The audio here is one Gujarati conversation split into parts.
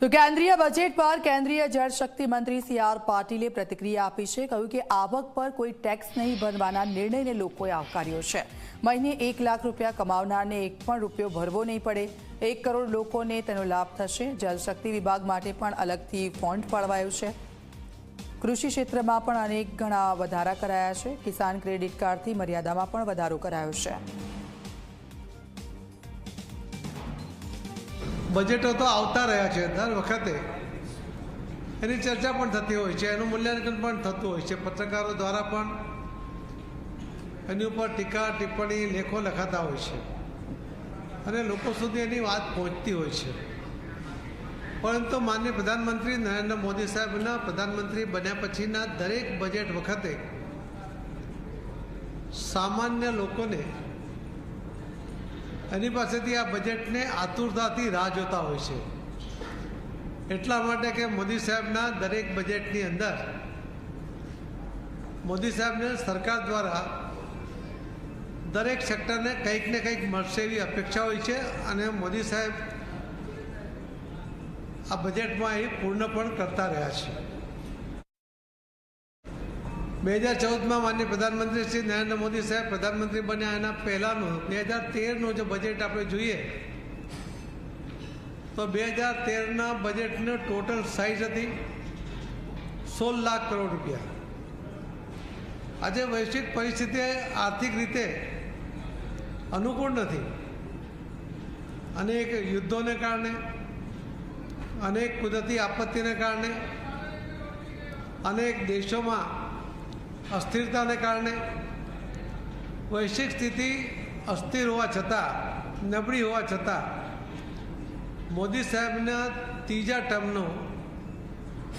તો કેન્દ્રીય બજેટ પર કેન્દ્રીય જળશક્તિ મંત્રી સી આર પાટીલે પ્રતિક્રિયા આપી છે, કહ્યું કે આવક પર કોઈ ટેક્સ નહીં ભરવાના નિર્ણયને લોકોએ આવકાર્યો છે. મહિને એક લાખ રૂપિયા કમાવનારને એક પણ રૂપિયો ભરવો નહીં પડે. એક કરોડ લોકોને તેનો લાભ થશે. જળશક્તિ વિભાગ માટે પણ અલગથી ફોન્ટ ફાળવાયો છે. કૃષિ ક્ષેત્રમાં પણ અનેક ઘણા વધારા કરાયા છે. કિસાન ક્રેડિટ કાર્ડથી મર્યાદામાં પણ વધારો કરાયો છે. બજેટો તો આવતા રહ્યા છે દર વખતે. એની ચર્ચા પણ થતી હોય છે, એનું મૂલ્યાંકન પણ થતું હોય છે. પત્રકારો દ્વારા પણ એની ઉપર ટીકા, ટિપ્પણી, લેખો લખાતા હોય છે. અને લોકો સુધી એની વાત પહોંચતી હોય છે. પરંતુ માનનીય પ્રધાનમંત્રી નરેન્દ્ર મોદી સાહેબના પ્રધાનમંત્રી બન્યા પછીના દરેક બજેટ વખતે સામાન્ય લોકોને એની પાસેથી આ બજેટને આતુરતાથી રાહ જોતા હોય છે. એટલા માટે કે મોદી સાહેબના દરેક બજેટની અંદર મોદી સાહેબને સરકાર દ્વારા દરેક સેક્ટરને કંઈક ને કંઈક મળશે એવી અપેક્ષા હોય છે અને મોદી સાહેબ આ બજેટમાં એ પૂર્ણ પણ કરતા રહ્યા છે. બે હજાર ચૌદમાં માનનીય પ્રધાનમંત્રી શ્રી નરેન્દ્ર મોદી સાહેબ પ્રધાનમંત્રી બન્યા એના પહેલાંનું, બે હજાર તેરનું જો બજેટ આપણે જોઈએ, તો બે હજાર તેરના બજેટનો ટોટલ સાઇઝ હતી સોળ લાખ કરોડ રૂપિયા. આજે વૈશ્વિક પરિસ્થિતિ આર્થિક રીતે અનુકૂળ નથી. અનેક યુદ્ધોને કારણે, અનેક કુદરતી આપત્તિને કારણે, અનેક દેશોમાં અસ્થિરતાને કારણે વૈશ્વિક સ્થિતિ અસ્થિર હોવા છતાં, નબળી હોવા છતાં, મોદી સાહેબના ત્રીજા ટર્મનું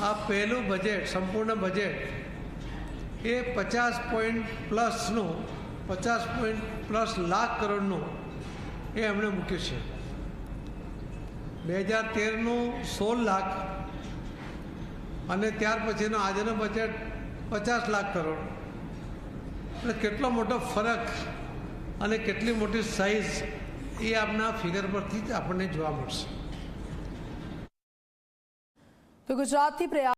આ પહેલું બજેટ સંપૂર્ણ બજેટ એ પચાસ પોઈન્ટ પ્લસનું પચાસ પોઈન્ટ પ્લસ લાખ કરોડનું એ એમણે મૂક્યું છે. બે હજાર તેરનું સોળ લાખ અને ત્યાર પછીનો આજનો બજેટ પચાસ લાખ કરોડ. એટલે કેટલો મોટો ફરક અને કેટલી મોટી સાઇઝ એ આપના ફિગર પરથી જ આપણને જોવા મળશે. તો ગુજરાતથી પ્રયાસ